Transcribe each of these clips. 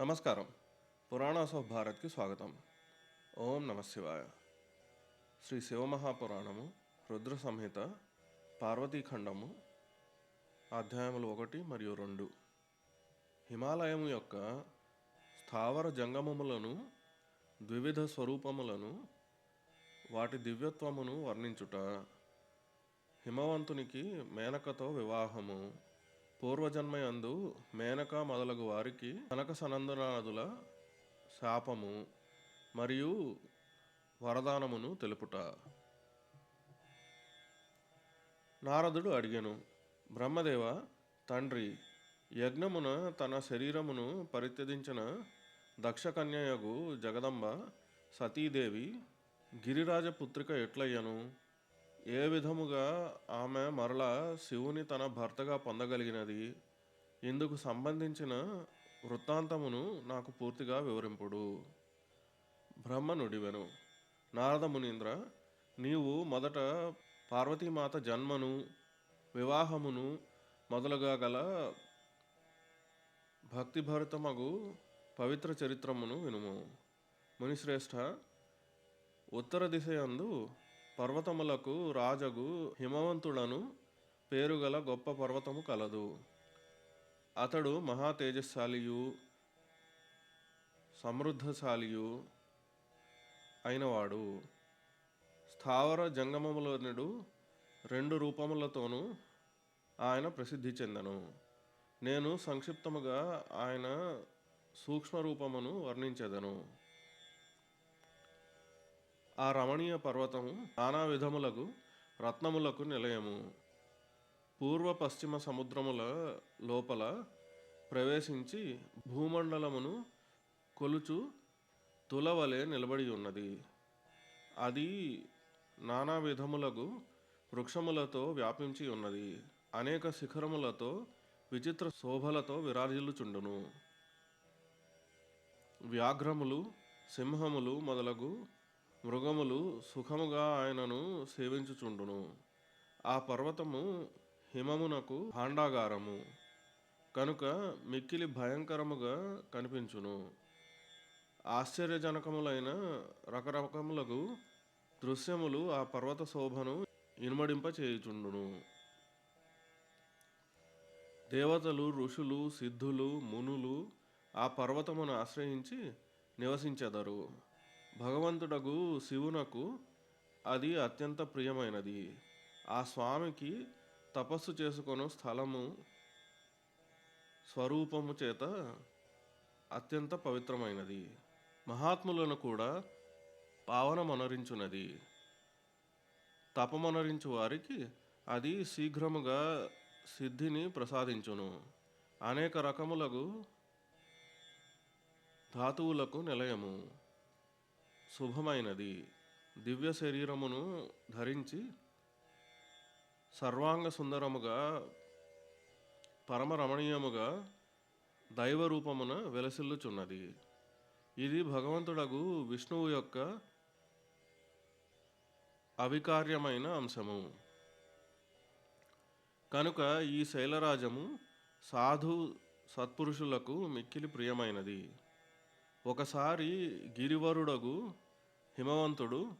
నమస్కారం. పురాణాస్ ఆఫ్ భారత్కి స్వాగతం. ఓం నమశివాయ శ్రీ శివమహాపురాణము రుద్ర సంహిత పార్వతీఖండము అధ్యాయములు ఒకటి మరియు రెండు. హిమాలయము యొక్క స్థావర జంగమములను ద్వివిధ స్వరూపములను వాటి దివ్యత్వమును వర్ణించుట హిమవంతునికి మేనకతో వివాహము. పూర్వజన్మయందు మేనక మొదలగు వారికి కనక సనందనాదుల శాపము మరియు వరదానమును తెలుపుట. నారదుడు అడిగెను బ్రహ్మదేవ తండ్రి యజ్ఞమున తన శరీరమును పరిత్యజించిన దక్షకన్యయగు జగదంబ సతీదేవి గిరిరాజ పుత్రిక ఎట్లయ్యను? ఏ విధముగా ఆమె మరల శివుని తన భర్తగా పొందగలిగినది? ఇందుకు సంబంధించిన వృత్తాంతమును నాకు పూర్తిగా వివరింపుడు. బ్రహ్మనుడివెను. నారద మునీంద్ర నీవు మొదట పార్వతీమాత జన్మను వివాహమును మొదలుగా గల భక్తిభరితమగు పవిత్ర చరిత్రమును వినుము. మునిశ్రేష్ఠ ఉత్తర దిశయందు పర్వతములకు రాజగు హిమవంతుడను పేరుగల గొప్ప పర్వతము కలదు. అతడు మహా తేజస్శాలియు సమృద్ధశాలియు అయినవాడు. స్థావర జంగమములనుడు రెండు రూపములతోనూ ఆయన ప్రసిద్ధి చెందను. నేను సంక్షిప్తముగా ఆయన సూక్ష్మ రూపమును వర్ణించెదను. ఆ రమణీయ పర్వతము నానా విధములకు రత్నములకు నిలయము. పూర్వ పశ్చిమ సముద్రముల లోపల ప్రవేశించి భూమండలమును కొలుచు తులవలే నిలబడి ఉన్నది. అది నానా విధములకు వృక్షములతో వ్యాపించి ఉన్నది. అనేక శిఖరములతో విచిత్ర శోభలతో విరాజిల్లుచుండును. వ్యాఘ్రములు సింహములు మొదలగు మృగములు సుఖముగా ఆయనను సేవించుచుండును. ఆ పర్వతము హిమమునకు భాండాగారము. కనుక మిక్కిలి భయంకరముగా కనిపించును. ఆశ్చర్యజనకములైన రకరకములకు దృశ్యములు ఆ పర్వత శోభను ఇనుమడింప చేయుచుండును దేవతలు ఋషులు సిద్ధులు మునులు ఆ పర్వతమును ఆశ్రయించి నివసించెదరు. భగవంతుడకు శివునకు అది అత్యంత ప్రియమైనది. ఆ స్వామికి తపస్సు చేసుకొను స్థలము స్వరూపము చేత అత్యంత పవిత్రమైనది. మహాత్ములను కూడా పావనమనరించునది. తపమనరించు వారికి అది శీఘ్రముగా సిద్ధిని ప్రసాదించును. అనేక రకములకు ధాతువులకు నిలయము. శుభమైనది. దివ్య శరీరమును ధరించి సర్వాంగ సుందరముగా పరమరమణీయముగా దైవరూపమున వెలసిల్లుచున్నది. ఇది భగవంతుడగు విష్ణువు యొక్క అవికార్యమైన అంశము. కనుక ఈ శైలరాజము సాధు సత్పురుషులకు మిక్కిలి ప్రియమైనది. ఒకసారి గిరివరుడగు హిమవంతుడు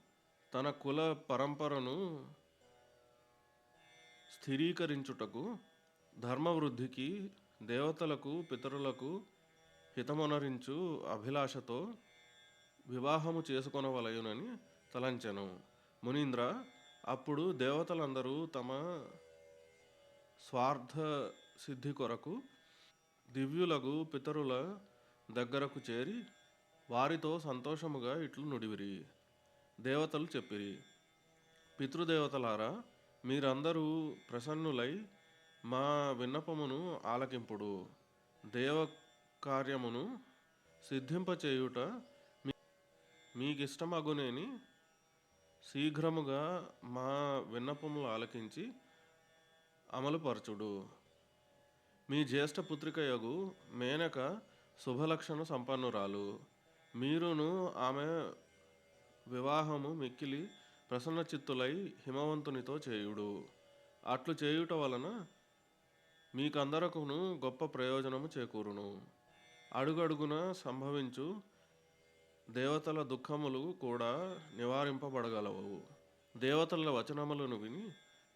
తన కుల పరంపరను స్థిరీకరించుటకు ధర్మవృద్ధికి దేవతలకు పితరులకు హితమొనరించు అభిలాషతో వివాహము చేసుకొనవలయునని తలంచెను. మునీంద్ర అప్పుడు దేవతలందరూ తమ స్వార్థ సిద్ధి కొరకు దివ్యులకు పితరుల దగ్గరకు చేరి వారితో సంతోషముగా ఇట్లు నుడివిరి. దేవతలు చెప్పిరి పితృదేవతలారా మీరందరూ ప్రసన్నులై మా విన్నపమును ఆలకింపుడు. దేవ కార్యమును సిద్ధింపచేయుట మీ మీకిష్టమగునేని శీఘ్రముగా మా విన్నపములు ఆలకించి అమలుపరచుడు. మీ జ్యేష్ఠ పుత్రికయగు మేనక శుభలక్షణ సంపన్నురాలు. మీరును ఆమె వివాహము మిక్కిలి ప్రసన్న చిత్తులై హిమవంతునితో చేయుడు. అట్లు చేయుట వలన మీకందరకును గొప్ప ప్రయోజనము చేకూరును. అడుగడుగున సంభవించు దేవతల దుఃఖములు కూడా నివారింపబడగలవు. దేవతల వచనములను విని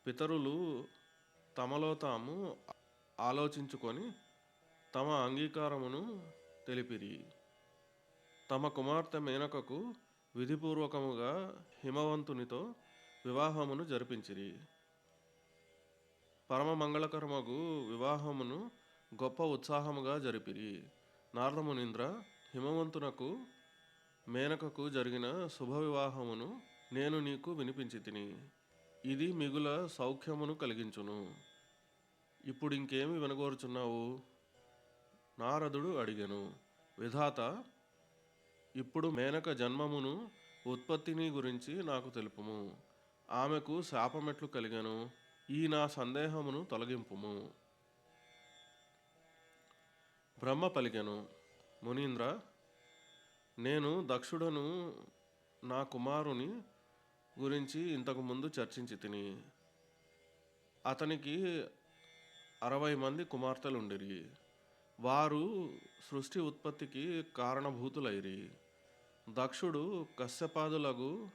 పితరులు తమలో తాము ఆలోచించుకొని తమ అంగీకారమును తెలిపిరి. తమ కుమార్తె మేనకకు విధిపూర్వకముగా హిమవంతునితో వివాహమును జరిపించిరి. పరమ మంగళకరమగు వివాహమును గొప్ప ఉత్సాహముగా జరిపిరి. నారదమునింద్ర హిమవంతునకు మేనకకు జరిగిన శుభ వివాహమును నేను నీకు వినిపించి తిని ఇది మిగుల సౌఖ్యమును కలిగించును. ఇప్పుడు ఇంకేమి వినగోరుచున్నావు? నారదుడు అడిగెను విధాత ఇప్పుడు మేనక జన్మమును ఉత్పత్తిని గురించి నాకు తెలుపుము. ఆమెకు శాపమెట్లు కలిగెను ఈ నా సందేహమును తొలగింపుము. బ్రహ్మ పలికెను మునీంద్ర నేను దక్షుడను నా కుమారుని గురించి ఇంతకు ముందు చర్చించి తిని. అతనికి అరవై మంది కుమార్తెలుండిరి. వారు సృష్టి ఉత్పత్తికి కారణభూతులైరి. దక్షుడు కశ్యపాదులగు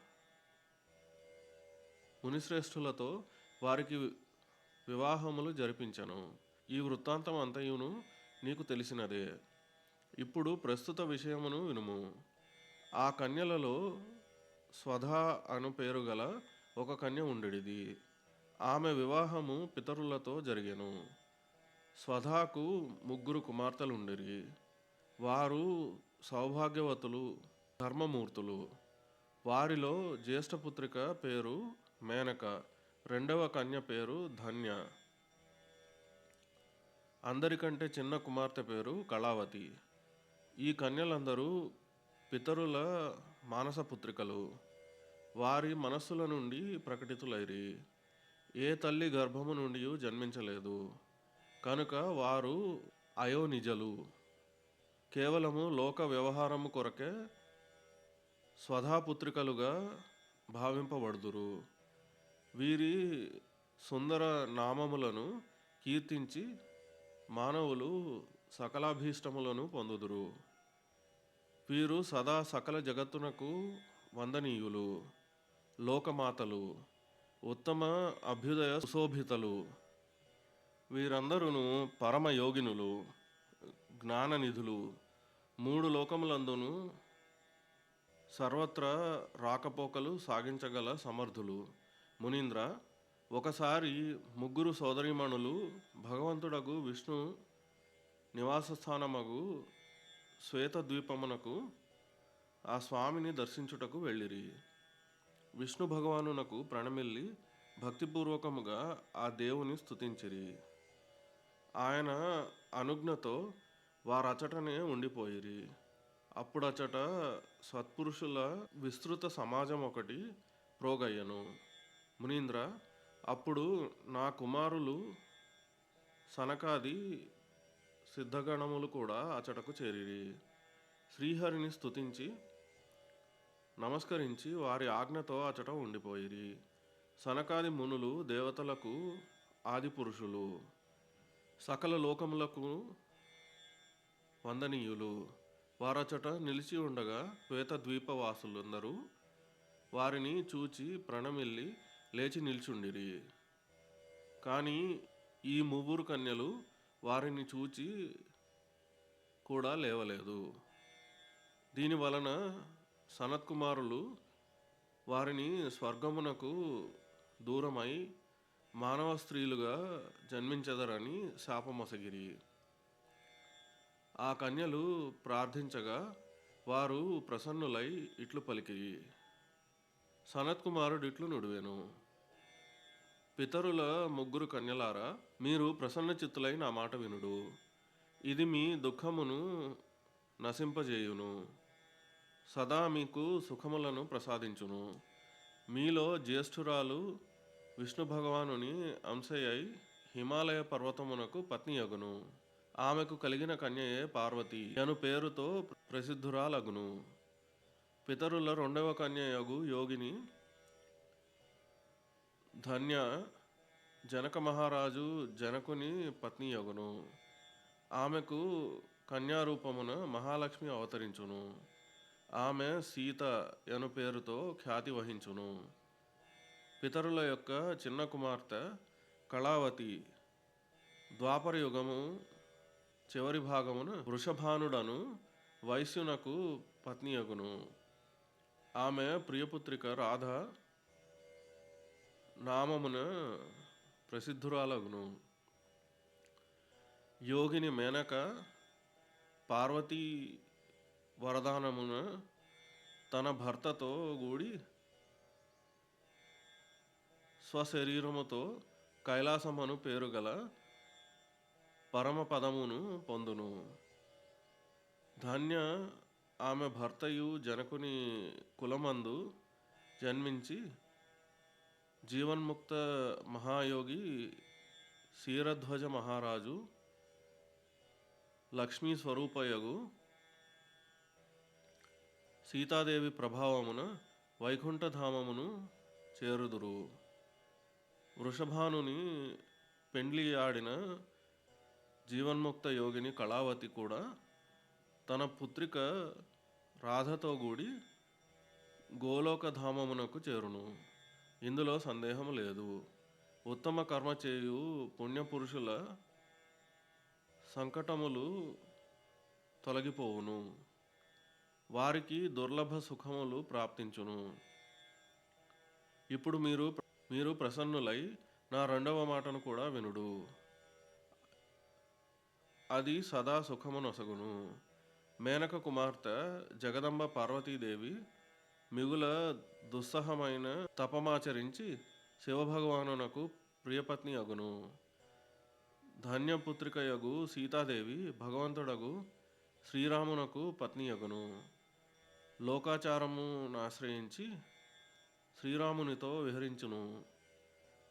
మునిశ్రేష్ఠులతో వారికి వివాహములు జరిపించను. ఈ వృత్తాంతం అంతయును నీకు తెలిసినదే. ఇప్పుడు ప్రస్తుత విషయమును వినుము. ఆ కన్యలలో స్వధా అను పేరు గల ఒక కన్య ఉండేది ఆమె వివాహము పితరులతో జరిగెను. స్వధాకు ముగ్గురు కుమార్తెలు ఉండిరి వారు సౌభాగ్యవతులు ధర్మమూర్తులు. వారిలో జ్యేష్ఠపుత్రిక పేరు మేనక రెండవ కన్య పేరు ధన్య. అందరికంటే చిన్న కుమార్తె పేరు కళావతి. ఈ కన్యలందరూ పితరుల మానసపుత్రికలు. వారి మనస్సుల నుండి ప్రకటితులైరి. ఏ తల్లి గర్భము నుండి జన్మించలేదు. కనుక వారు అయోనిజలు. కేవలము లోక వ్యవహారము కొరకే స్వధాపుత్రికలుగా భావింపబడుదురు. వీరి సుందర నామములను కీర్తించి మానవులు సకలాభీష్టములను పొందుదురు. వీరు సదా సకల జగత్తునకు వందనీయులు. లోకమాతలు ఉత్తమ అభ్యుదయ సుశోభితలు. వీరందరూ పరమయోగినులు జ్ఞాననిధులు. మూడు లోకములందును సర్వత్రా రాకపోకలు సాగించగల సమర్థులు. మునీంద్ర ఒకసారి ముగ్గురు సోదరీమణులు భగవంతుడకు విష్ణు నివాసస్థానమగు శ్వేతద్వీపమునకు ఆ స్వామిని దర్శించుటకు వెళ్ళిరి. విష్ణు భగవానునకు ప్రణమిల్లి భక్తిపూర్వకముగా ఆ దేవుని స్తుతించిరి. ఆయన అనుజ్ఞతో వారచటనే ఉండిపోయిరి. అప్పుడచట సత్పురుషుల విస్తృత సమాజం ఒకటి ప్రోగయ్యను. మునీంద్ర అప్పుడు నా కుమారులు సనకాది సిద్ధగణములు కూడా అచటకు చేరిరి. శ్రీహరిని స్తుతించి నమస్కరించి వారి ఆజ్ఞతో అచట ఉండిపోయిరి. సనకాది మునులు దేవతలకు ఆది పురుషులు సకల లోకములకు వందనీయులు. వారచట నిలిచి ఉండగా శ్వేత ద్వీపవాసులందరూ వారిని చూచి ప్రణమిల్లి లేచి నిల్చుండిరి. కానీ ఈ ముగ్గురు కన్యలు వారిని చూచి కూడా లేవలేదు. దీని వలన సనత్కుమారులు వారిని స్వర్గమునకు దూరమై మానవ స్త్రీలుగా జన్మించదరని శాపమొసగిరి. ఆ కన్యలు ప్రార్థించగా వారు ప్రసన్నులై ఇట్లు పలికిరి. సనత్కుమారుడు ఇట్లు నుడివెను. పితరుల ముగ్గురు కన్యలారా మీరు ప్రసన్న చిత్తులై నా మాట వినుడు. ఇది మీ దుఃఖమును నశింపజేయును. సదా మీకు సుఖములను ప్రసాదించును. మీలో జ్యేష్ఠురాలు విష్ణు భగవానుని అంశయ్యై హిమాలయ పర్వతమునకు పత్నియగును ఆమెకు కలిగిన కన్యయే పార్వతి అను పేరుతో ప్రసిద్ధురాలగును. పితరుల రెండవ కన్యయగు యోగిని ధన్య జనక మహారాజు జనకుని పత్ని యగును ఆమెకు కన్యారూపమున మహాలక్ష్మి అవతరించును. ఆమె సీత అను పేరుతో ఖ్యాతి వహించును. పితరుల యొక్క చిన్న కుమార్తె కళావతి ద్వాపర యుగము చివరి భాగమున వృషభానుడను వైశ్యునకు పత్నియగును ఆమె ప్రియపుత్రిక రాధ నామమున ప్రసిద్ధురాలగును. యోగిని మేనక పార్వతీ వరదానమున తన భర్తతో కూడి స్వశరీరముతో కైలాసమను పేరు గల పరమపదమును పొందును. ధన్య ఆమె భర్తయు జనకుని కులమందు జన్మించి జీవన్ముక్త మహాయోగి క్షీరధ్వజ మహారాజు లక్ష్మీ స్వరూపయగు సీతాదేవి ప్రభావమున వైకుంఠధామమును చేరుదురు. వృషభానుని పెండ్లి ఆడిన జీవన్ముక్త యోగిని కళావతి కూడా తన పుత్రిక రాధతో కూడి గోలోకధామమునకు చేరును. ఇందులో సందేహం లేదు. ఉత్తమ కర్మ చేయు పుణ్యపురుషుల సంకటములు తొలగిపోవును. వారికి దుర్లభ సుఖములు ప్రాప్తించును. ఇప్పుడు మీరు మీరు ప్రసన్నులై నా రెండవ మాటను కూడా వినుడు. అది సదా సుఖమునొసగును మేనక కుమార్తె జగదంబ పార్వతీదేవి మిగుల దుస్సహమైన తపమాచరించి శివభగవానునకు ప్రియపత్ని అగును. ధన్యపుత్రికయగు సీతాదేవి భగవంతుడగు శ్రీరామునకు పత్ని అగును. లోకాచారమును ఆశ్రయించి శ్రీరామునితో విహరించును.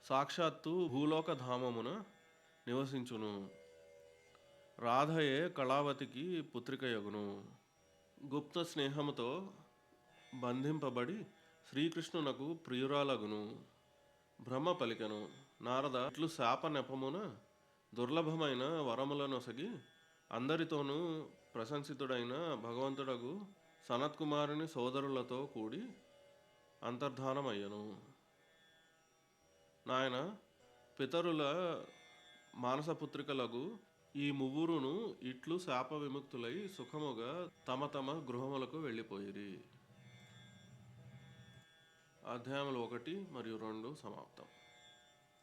సాక్షాత్తు భూలోక ధామమున నివసించును. రాధయే కళావతికి పుత్రికయగును. గుప్త స్నేహముతో బంధింపబడి శ్రీకృష్ణునకు ప్రియురాలగును. బ్రహ్మ పలికెను. నారద ఇట్లు శాప నెపమున దుర్లభమైన వరములనొసగి అందరితోనూ ప్రశంసితుడైన భగవంతుడగు సనత్కుమారుని సోదరులతో కూడి అంతర్ధానమయ్యను. నాయన పితరుల మానసపుత్రికలకు ఈ ముగ్గురును ఇట్లు శాప విముక్తులై సుఖముగా తమ తమ గృహములకు వెళ్ళిపోయిరి. అధ్యాయములు ఒకటి మరియు రెండు సమాప్తం.